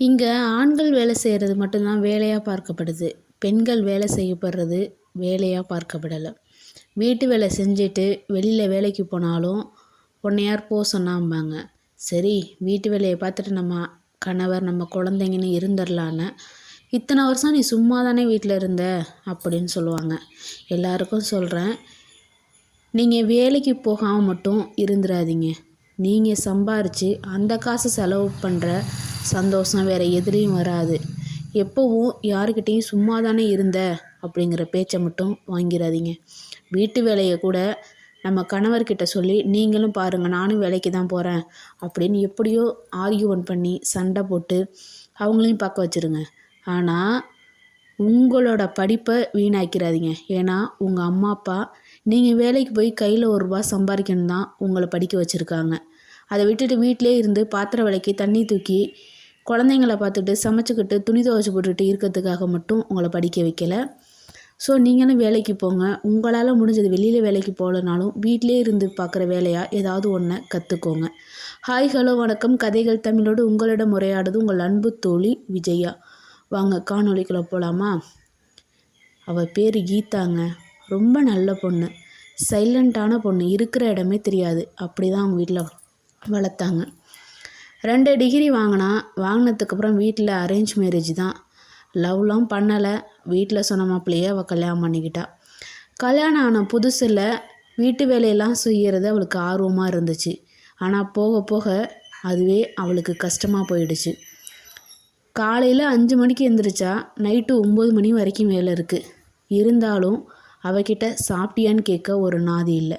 இங்கே ஆண்கள் வேலை செய்கிறது மட்டும்தான் வேலையாக பார்க்கப்படுது. பெண்கள் வேலை செய்யப்படுறது வேலையாக பார்க்கப்படலை. வீட்டு வேலை செஞ்சுட்டு வெளியில் வேலைக்கு போனாலும் உன்னை யார் போக சொன்னாம்பாங்க. சரி வீட்டு வேலையை பார்த்துட்டு நம்ம கணவர் நம்ம குழந்தைங்கன்னு இருந்துடலான்னு இத்தனை வருஷம் நீ சும்மா தானே வீட்டில் இருந்த அப்படின்னு சொல்லுவாங்க. எல்லாருக்கும் சொல்கிறேன் நீங்கள் வேலைக்கு போகாமல் மட்டும் இருந்துடாதீங்க நீங்கள் சம்பாரித்து அந்த காசு செலவு பண்ணுற சந்தோஷம் வேறு எதுலேயும் வராது. எப்போவும் யாருக்கிட்டேயும் சும்மா தானே இருந்த? அப்படிங்கிற பேச்சை மட்டும் வாங்கிடாதீங்க வீட்டு வேலையை கூட நம்ம கணவர்கிட்ட சொல்லி நீங்களும் பாருங்கள் நானும் வேலைக்கு தான் போகிறேன் அப்படின்னு எப்படியோ ஆர்கியூமெண்ட் பண்ணி சண்டை போட்டு அவங்களையும் பார்க்க வச்சுருங்க. ஆனால் உங்களோட படிப்பை வீணாக்கிறாதீங்க. ஏன்னா உங்கள் அம்மா அப்பா நீங்கள் வேலைக்கு போய் கையில் ஒரு ரூபா சம்பாதிக்கணும் தான் உங்களை படிக்க வச்சுருக்காங்க. அதை விட்டுட்டு வீட்டிலே இருந்து பாத்திர விலைக்கு தண்ணி தூக்கி குழந்தைங்கள பார்த்துட்டு சமைச்சிக்கிட்டு துணி துவைச்சி போட்டுட்டு இருக்கிறதுக்காக மட்டும் உங்களை படிக்க வைக்கலை. ஸோ நீங்களும் வேலைக்கு போங்க. உங்களால் முடிஞ்சது வெளியில் வேலைக்கு போகலனாலும் வீட்டிலே இருந்து பார்க்குற வேலையாக ஏதாவது ஒன்றை கற்றுக்கோங்க ஹாய் ஹலோ வணக்கம். கதைகள் தமிழோடு உங்களிடம் உரையாடுது உங்கள் அன்பு தோழி விஜயா. வாங்க காணொலிக்குள்ளே போகலாமா அவள் பேர் கீதாங்க. ரொம்ப நல்ல பொண்ணு. சைலண்ட்டான பொண்ணு. இருக்கிற இடமே தெரியாது. அப்படி தான் அவங்க வீட்டில் வளர்த்தாங்க. ரெண்டு டிகிரி வாங்கினா வாங்கினதுக்கப்புறம் வீட்டில் அரேஞ்ச் மேரேஜ் தான். லவ்லாம் பண்ணலை. வீட்டில் சொன்ன மாப்பிள்ளையே அவள் கல்யாணம் பண்ணிக்கிட்டா. கல்யாணம் ஆன புதுசில் வீட்டு வேலையெல்லாம் செய்கிறது அவளுக்கு ஆர்வமாக இருந்துச்சு. ஆனால் போக போக அதுவே அவளுக்கு கஷ்டமாக போயிடுச்சு. காலையில் அஞ்சு மணிக்கு எழுந்திரிச்சா நைட்டு ஒம்பது மணி வரைக்கும் வேலை இருக்குது இருந்தாலும் அவகிட்ட சாப்பிட்டியான்னு கேட்க ஒரு நாதி இல்லை.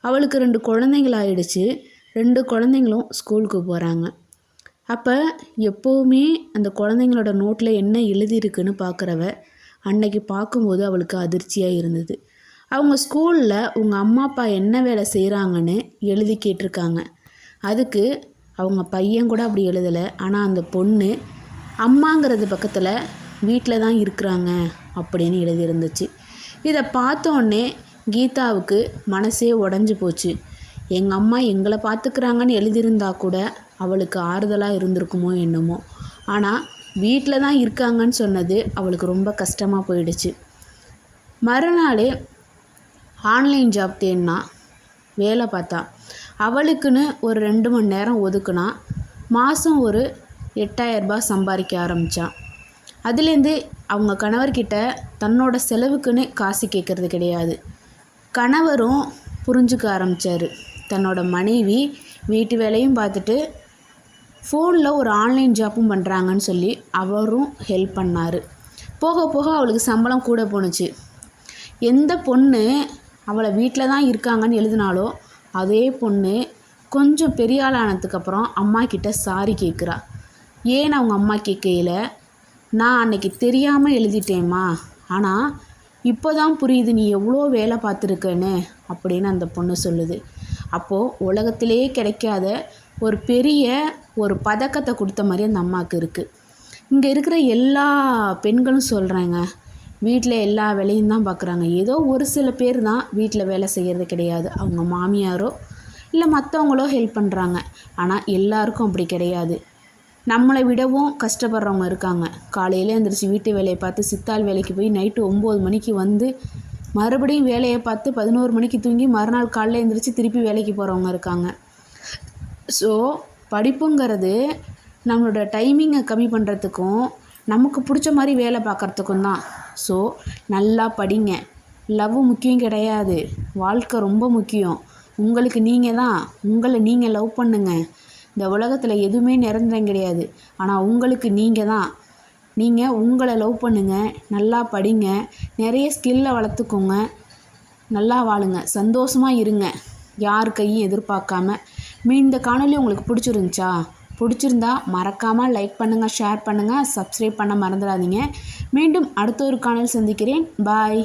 அவளுக்கு ரெண்டு குழந்தைங்களாயிடுச்சு ஆயிடுச்சு. ரெண்டு குழந்தைங்களும் ஸ்கூலுக்கு போகிறாங்க அப்போ எப்போவுமே அந்த குழந்தைங்களோட நோட்டில் என்ன எழுதியிருக்குன்னு பார்க்குறவ அன்னைக்கு பார்க்கும்போது அவளுக்கு அதிர்ச்சியாக இருந்தது. அவங்க ஸ்கூலில் உங்கள் அம்மா அப்பா என்ன வேலை செய்கிறாங்கன்னு எழுதி கேட்டிருக்காங்க. அதுக்கு அவங்க பையன் கூட அப்படி எழுதலை. ஆனால் அந்த பொண்ணு அம்மாங்கிறது பக்கத்தில் வீட்டில் தான் இருக்கிறாங்க அப்படின்னு எழுதியிருந்துச்சு. இதை பார்த்தோன்னே கீதாவுக்கு மனசே உடஞ்சி போச்சு. எங்கள் அம்மா எங்களை பார்த்துக்கிறாங்கன்னு எழுதியிருந்தா கூட அவளுக்கு ஆறுதலாக இருந்திருக்குமோ என்னமோ. ஆனால் வீட்டில் தான் இருக்காங்கன்னு சொன்னது அவளுக்கு ரொம்ப கஷ்டமாக போயிடுச்சு. மறுநாளே ஆன்லைன் ஜாப் தேடினா வேலை பார்த்தா. அவளுக்குன்னு ஒரு ரெண்டு மணி நேரம் ஒதுக்குனா மாதம் ஒரு எட்டாயிரரூபா சம்பாதிக்க ஆரம்பித்தான் அதுலேருந்து அவங்க கணவர்கிட்ட தன்னோட செலவுக்குன்னு காசு கேட்குறது கிடையாது. கணவரும் புரிஞ்சுக்க ஆரம்பித்தார் தன்னோட மனைவி வீட்டு வேலையும் பார்த்துட்டு ஃபோனில் ஒரு ஆன்லைன் ஜாப்பும் பண்ணுறாங்கன்னு சொல்லி அவரும் ஹெல்ப் பண்ணார். போக போக அவளுக்கு சம்பளம் கூட போணுச்சு. எந்த பொண்ணு அவளை வீட்டில் தான் இருக்காங்கன்னு எழுதினாலோ அதே பொண்ணு கொஞ்சம் பெரிய ஆளானதுக்கப்புறம் ஆனதுக்கப்புறம் அம்மா கிட்ட சாரி கேட்குறா. ஏன் அவங்க அம்மா கேட்கையில்? நான் அன்னைக்கு தெரியாமல் எழுதிட்டேம்மா. ஆனால் இப்போ தான் புரியுது நீ எவ்வளோ வேலை பார்த்துருக்கன்னு அப்படின்னு அந்த பொண்ணு சொல்லுது. அப்போது உலகத்திலே கிடைக்காத ஒரு பெரிய ஒரு பதக்கத்தை கொடுத்த மாதிரி அந்த அம்மாவுக்கு இருக்குது இங்கே இருக்கிற எல்லா பெண்களும் சொல்கிறாங்க வீட்டில் எல்லா வேலையும் தான் பார்க்குறாங்க ஏதோ ஒரு சில பேர் தான் வீட்டில் வேலை செய்கிறது கிடையாது. அவங்க மாமியாரோ இல்லை மற்றவங்களோ ஹெல்ப் பண்ணுறாங்க ஆனால் எல்லாருக்கும் அப்படி கிடையாது. நம்மளை விடவும் கஷ்டப்படுறவங்க இருக்காங்க. காலையில் எழுந்திரிச்சு வீட்டு வேலையை பார்த்து சித்தாள் வேலைக்கு போய் நைட்டு ஒம்பது மணிக்கு வந்து மறுபடியும் வேலையை பார்த்து பதினோரு மணிக்கு தூங்கி மறுநாள் காலையில் எழுந்திரிச்சி திருப்பி வேலைக்கு போகிறவங்க இருக்காங்க. ஸோ படிப்புங்கிறது நம்மளோட டைமிங்கை கம்மி பண்ணுறதுக்கும் நமக்கு பிடிச்ச மாதிரி வேலை பார்க்குறதுக்கும் தான். ஸோ நல்லா படிங்க. லவ் முக்கியம் கிடையாது. வாழ்க்கை ரொம்ப முக்கியம். உங்களுக்கு நீங்கள் தான். உங்களை நீங்கள் லவ் பண்ணுங்கள் இந்த உலகத்தில் எதுவுமே நிரந்தரம் கிடையாது. ஆனால் உங்களுக்கு நீங்கள் தான். நீங்கள் உங்களை லவ் பண்ணுங்கள் நல்லா படிங்க நிறைய ஸ்கில்லை வளர்த்துக்கோங்க நல்லா வாழுங்க சந்தோஷமாக இருங்க. யார் கையும் எதிர்பார்க்காம. மீண்ட காணொலி உங்களுக்கு பிடிச்சிருந்துச்சா? பிடிச்சிருந்தா மறக்காமல் லைக் பண்ணுங்கள் ஷேர் பண்ணுங்கள் சப்ஸ்கிரைப் பண்ண மறந்துடாதீங்க. மீண்டும் அடுத்த ஒரு காணல் சந்திக்கிறேன். பாய்